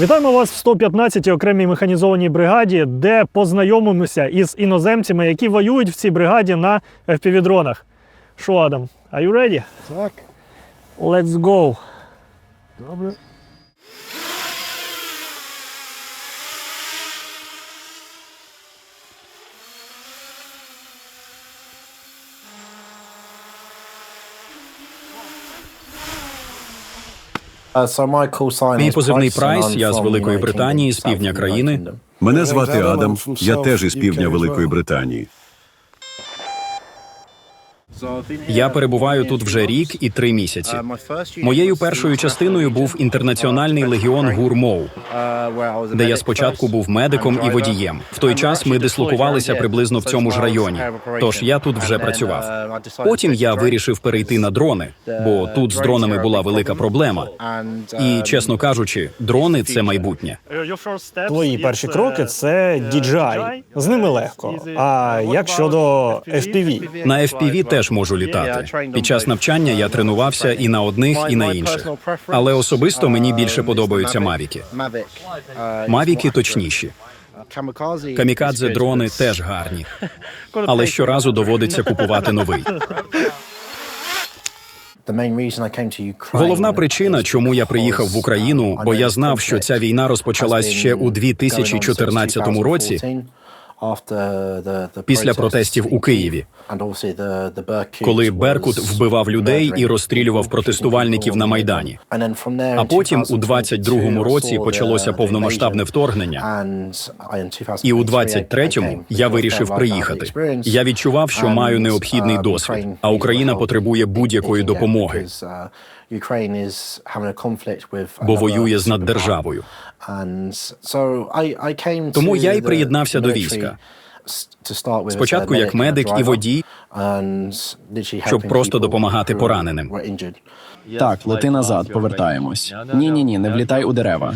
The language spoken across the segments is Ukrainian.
Вітаємо вас в 115-й окремій механізованій бригаді, де познайомимося із іноземцями, які воюють в цій бригаді на FPV-дронах. Що, Адам, are you ready? Так, Let's go. добре. Мій позивний Прайс, я з Великої Британії, з півдня країни. Мене звати Адам. Я теж із півдня Великої Британії. Я перебуваю тут вже рік і три місяці. Моєю першою частиною був інтернаціональний легіон Гурмоу, де я спочатку був медиком і водієм. В той час ми дислокувалися приблизно в цьому ж районі. Тож я тут вже працював. Потім я вирішив перейти на дрони, бо тут з дронами була велика проблема. І чесно кажучи, дрони це майбутнє. Твої перші кроки це DJI. З ними легко. А як щодо FPV? На FPV теж можу літати. Під час навчання я тренувався і на одних, і на інших. Але особисто мені більше подобаються мавіки. Мавіки точніші. Камікадзе дрони теж гарні, але щоразу доводиться купувати новий. Головна причина, чому я приїхав в Україну, бо я знав, що ця війна розпочалась ще у 2014 році. Після протестів у Києві, коли Беркут вбивав людей і розстрілював протестувальників на майдані. А потім у 22-му році почалося повномасштабне вторгнення. І у 23-му я вирішив приїхати. Я відчував, що маю необхідний досвід, а Україна потребує будь-якої допомоги, бо воює з наддержавою. Тому я і приєднався до війська. Спочатку як медик і водій, щоб просто допомагати пораненим. Так, лети назад, повертаємось. Ні, ні, ні, не влітай у дерева.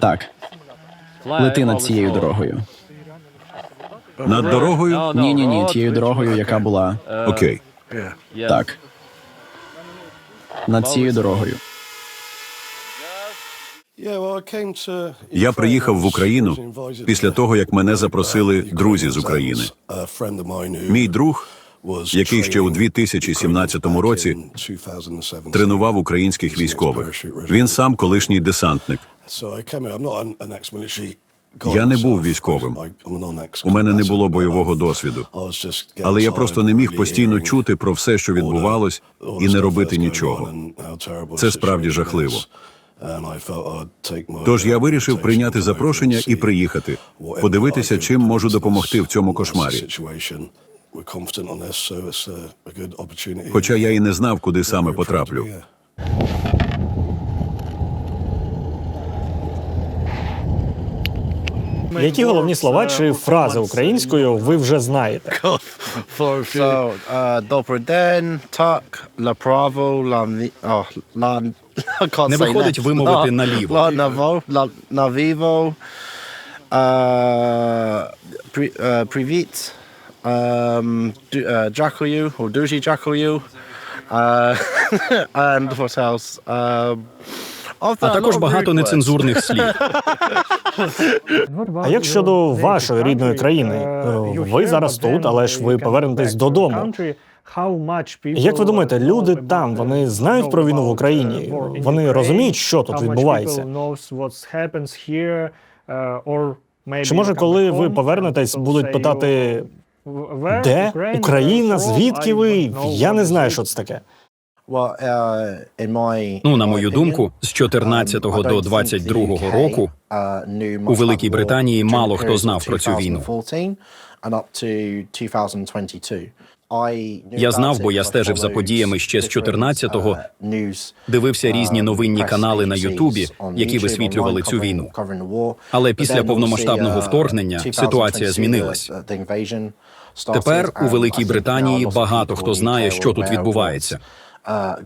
Так, лети над цією дорогою. Над дорогою? Ні, ні, ні, тією дорогою, яка була. Окей. Так. Над цією дорогою. Я приїхав в Україну після того, як мене запросили друзі з України. Мій друг, який ще у 2017 році тренував українських військових. Він сам колишній десантник. Я не був військовим. У мене не було бойового досвіду. Але я просто не міг постійно чути про все, що відбувалось, і не робити нічого. Це справді жахливо. Тож я вирішив прийняти запрошення і приїхати, подивитися, чим можу допомогти в цьому кошмарі. Хоча я і не знав, куди саме потраплю. Які головні слова чи фрази українською ви вже знаєте? So, uh, Добрий день, так, bravo, la, oh, Не виходить вимовити наліво. La vivo, uh, uh, привіт, uh, дякую, or дуже дякую, and what else? А також багато нецензурних слів. А як щодо вашої рідної країни? Е, Ви зараз тут, але ж ви повернетесь додому. Як ви думаєте, люди там вони знають про війну в Україні? Вони розуміють, що тут відбувається? Чи може, коли ви повернетесь, будуть питати, де Україна? Звідки ви? Я не знаю, що це таке. Well, uh, in my, Ну, на мою думку, з 14 um, до don't think 22 року uh, у Великій about the war Британії мало хто знав про цю війну. 2014 and up to 2022. I knew Я знав, бо я стежив за подіями ще з different, 14-го, uh, news, дивився різні um, новинні канали на Ютубі, які висвітлювали цю війну. Але після повномасштабного uh, вторгнення 2022, ситуація змінилась. uh, Тепер у Великій Британії багато хто знає, що тут відбувається. uh,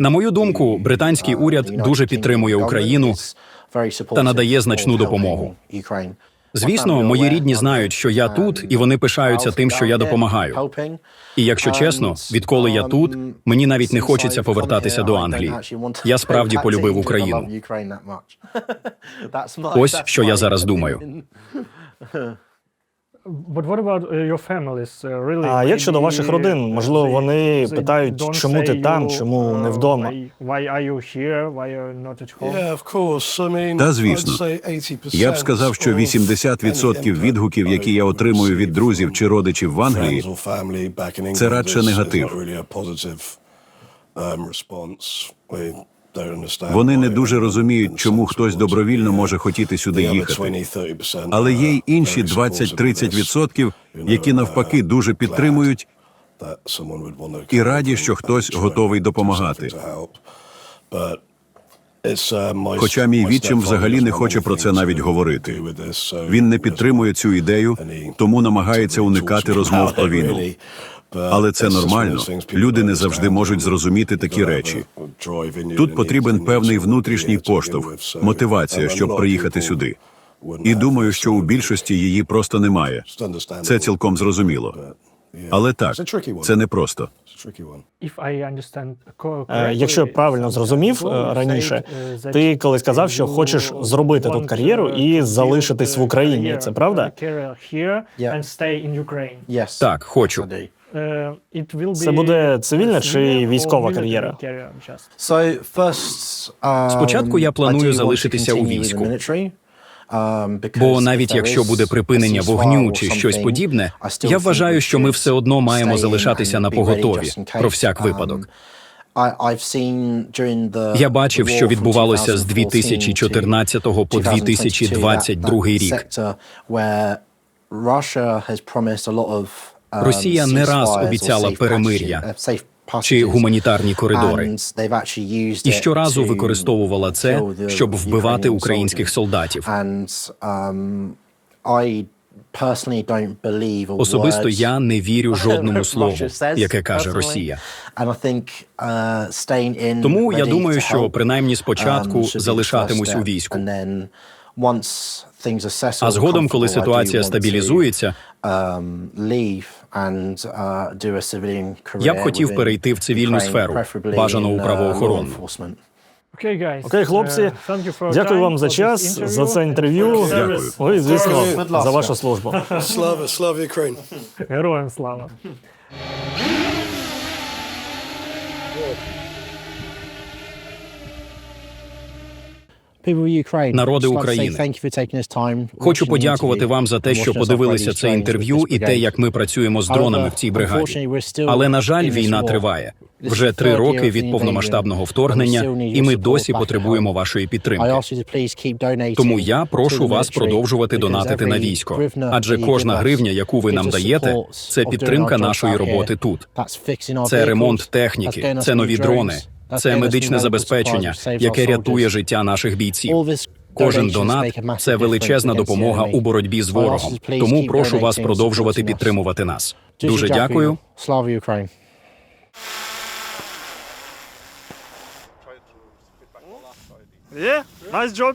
На мою думку, британський uh, уряд дуже підтримує Україну та надає значну допомогу. Звісно, мої рідні знають, що я тут, і вони пишаються тим, що я допомагаю. І якщо чесно, відколи я тут, мені навіть не хочеться повертатися до Англії. Я справді полюбив Україну. Ось що я зараз думаю. But what about uh, your families? Uh, really? А як щодо ваших родин? Можливо, they- вони they питають, чому ти там, you, чому не uh, вдома? Why, why are you here? Why you're not at home? Yeah, of course. I mean, Та звісно. I'd say 80% Я б сказав, що 80% відгуків, які я отримую від друзів чи родичів в Англії, це радше негатив. Вони не дуже розуміють, чому хтось добровільно може хотіти сюди їхати. Але є й інші 20-30%, які навпаки дуже підтримують і раді, що хтось готовий допомагати. Хоча мій відчим взагалі не хоче про це навіть говорити. Він не підтримує цю ідею, тому намагається уникати розмов про війну. Але це нормально. Люди не завжди можуть зрозуміти такі речі. Тут потрібен певний внутрішній поштовх, мотивація, щоб приїхати сюди. І думаю, що у більшості її просто немає. Це цілком зрозуміло. Але так, це непросто. Е, Якщо я правильно зрозумів е, раніше, uh, ти колись казав, що хочеш зробити тут кар'єру і залишитись в Україні. Це правда? Так, хочу. Uh, Це буде цивільна чи військова кар'єра? um, Спочатку я планую want to залишитися у війську. Um, Бо навіть якщо буде припинення вогню чи щось подібне, я вважаю, що ми все одно маємо залишатися на поготові про всяк Um, випадок. Я бачив, що відбувалося з 2014 2014 по 2022 рік. um, Росія не раз обіцяла перемир'я uh, чи гуманітарні коридори. І щоразу використовувала це, щоб вбивати українських солдатів. Um, Особисто я не вірю жодному слову, яке каже. Росія. Uh, Тому я думаю, що принаймні um, спочатку the залишатимусь у війську. А згодом, коли ситуація стабілізується, um, leave and uh, do a civilian career Я б хотів within перейти в цивільну сферу, preferably бажано у in, uh, правоохоронну. law enforcement. Okay, guys. Окей, хлопці, uh, thank you for your дякую вам за час, interview за це інтерв'ю. Дякую. Ой, звісно, за вашу службу. Слава, слава Україні! Героям слава. Народи України. Хочу подякувати вам за те, що подивилися це інтерв'ю і те, як ми працюємо з дронами в цій бригаді. Але на жаль, війна триває вже три роки від повномасштабного вторгнення, і ми досі потребуємо вашої підтримки. Тому я прошу вас продовжувати донатити на військо. Адже кожна гривня, яку ви нам даєте, це підтримка нашої роботи тут. Це ремонт техніки, це нові дрони, це медичне забезпечення, яке рятує життя наших бійців. Кожен донат це величезна допомога у боротьбі з ворогом. Тому прошу вас продовжувати підтримувати нас. Дуже дякую. Слава Україні! Yeah, nice job.